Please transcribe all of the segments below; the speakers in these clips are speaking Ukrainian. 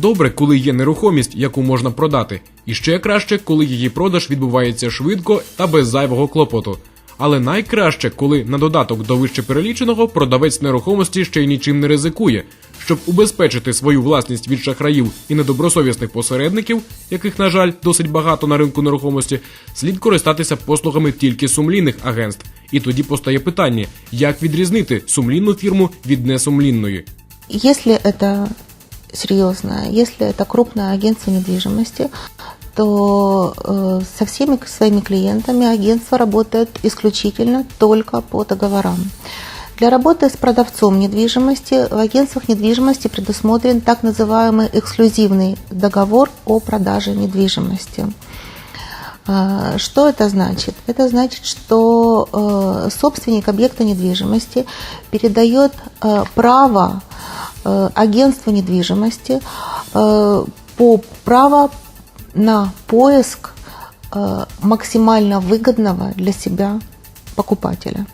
Добре, коли є нерухомість, яку можна продати, і ще краще, коли її продаж відбувається швидко та без зайвого клопоту. Але найкраще, коли на додаток до вище переліченого продавець нерухомості ще й нічим не ризикує, щоб убезпечити свою власність від шахраїв і недобросовісних посередників, яких, на жаль, досить багато на ринку нерухомості, слід користатися послугами тільки сумлінних агентств. І тоді постає питання, як відрізнити сумлінну фірму від несумлінної. Если это серьезно, если это крупное агентство недвижимости, то э, со всеми своими клиентами агентство работает исключительно только по договорам. Для работы с продавцом недвижимости в агентствах недвижимости предусмотрен так называемый эксклюзивный договор о продаже недвижимости. А, Что это значит? Это значит, что э, собственник объекта недвижимости передает э, право э, агентству недвижимости э, по право на поиск э, максимально выгодного для себя покупателя.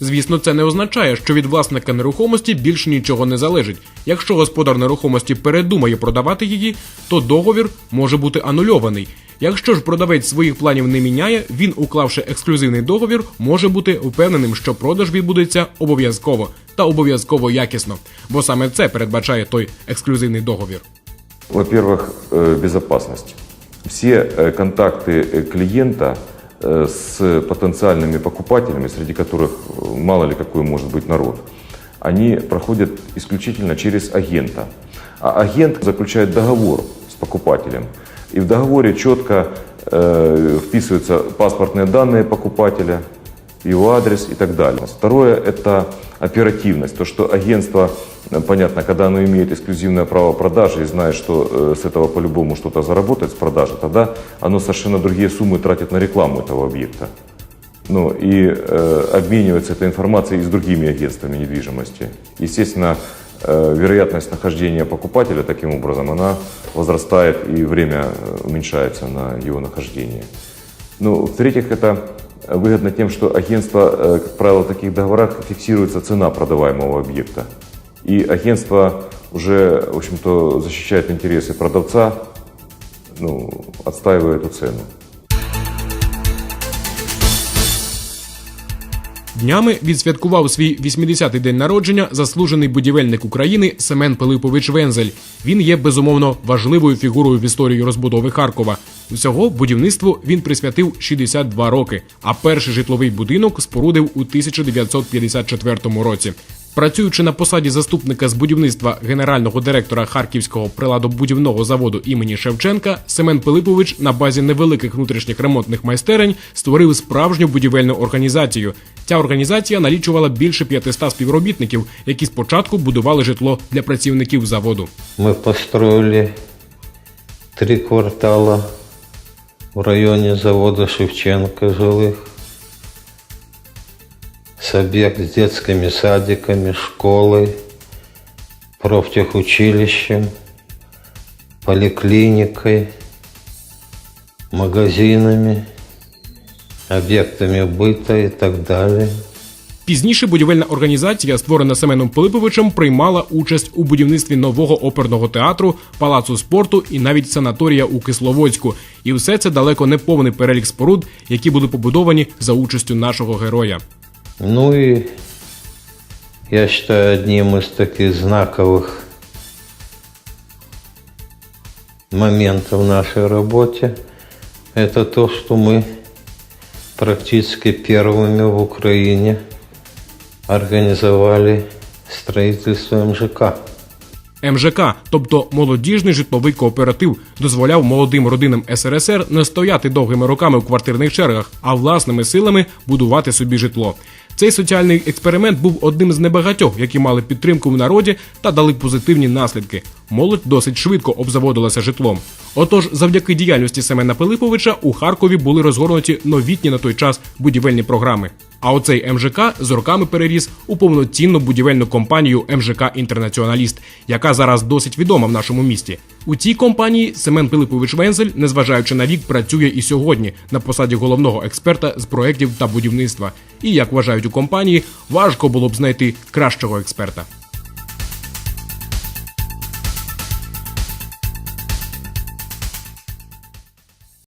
Звісно, це не означає, що від власника нерухомості більше нічого не залежить. Якщо господар нерухомості передумає продавати її, то договір може бути анульований. Якщо ж продавець своїх планів не міняє, він, уклавши ексклюзивний договір, може бути впевненим, що продаж відбудеться обов'язково та обов'язково якісно, бо саме це передбачає той ексклюзивний договір. Во-первых, э, безопасность. Все э, контакты э, клиента э, с потенциальными покупателями, среди которых э, мало ли какой может быть народ, они проходят исключительно через агента. А агент заключает договор с покупателем. И в договоре четко э, вписываются паспортные данные покупателя, его адрес и так далее. Второе – это оперативность. То, что агентство, э, понятно, когда оно имеет эксклюзивное право продажи и знает, что э, с этого по-любому что-то заработает с продажи, тогда оно совершенно другие суммы тратит на рекламу этого объекта. Ну, и э, обменивается этой информацией и с другими агентствами недвижимости. Естественно, э, вероятность нахождения покупателя таким образом, она возрастает и время э, уменьшается на его нахождение. Ну, в-третьих, это выгодно тем, что агентство, э, как правило, в таких договорах фиксируется цена продаваемого объекта. И агентство уже, в общем-то, защищает интересы продавца, ну, отстаивая эту цену. Днями відсвяткував свій 80-й день народження заслужений будівельник України Семен Пилипович Вензель. Він є безумовно важливою фігурою в історії розбудови Харкова. Усього будівництву він присвятив 62 роки, а перший житловий будинок спорудив у 1954 році. Працюючи на посаді заступника з будівництва генерального директора Харківського приладобудівного заводу імені Шевченка, Семен Пилипович на базі невеликих внутрішніх ремонтних майстерень створив справжню будівельну організацію. Ця організація налічувала більше 500 співробітників, які спочатку будували житло для працівників заводу. Мы построили три квартала в районе завода Шевченко жилых с объект с детскими садиками, школой, профтехучилищем, поликлиникой, магазинами, объектами быта и так далее. Пізніше будівельна організація, створена Семеном Пилиповичем, приймала участь у будівництві нового оперного театру, палацу спорту і навіть санаторія у Кисловодську. І все це далеко не повний перелік споруд, які були побудовані за участю нашого героя. Ну и я считаю одним из таких знаковых моментов в нашей работе это то, что мы практически первыми в Украине организовали строительство МЖК. МЖК, тобто молодіжний житловий кооператив, дозволяв молодим родинам СРСР не стояти довгими роками в квартирних чергах, а власними силами будувати собі житло. Цей соціальний експеримент був одним з небагатьох, які мали підтримку в народі та дали позитивні наслідки. Молодь досить швидко обзаводилася житлом. Отож, завдяки діяльності Семена Пилиповича у Харкові були розгорнуті новітні на той час будівельні програми. А оцей МЖК з роками переріс у повноцінну будівельну компанію МЖК Інтернаціоналіст, яка зараз досить відома в нашому місті. У цій компанії Семен Пилипович Вензель, незважаючи на вік, працює і сьогодні на посаді головного експерта з проєктів та будівництва. І як вважають у компанії, важко було б знайти кращого експерта.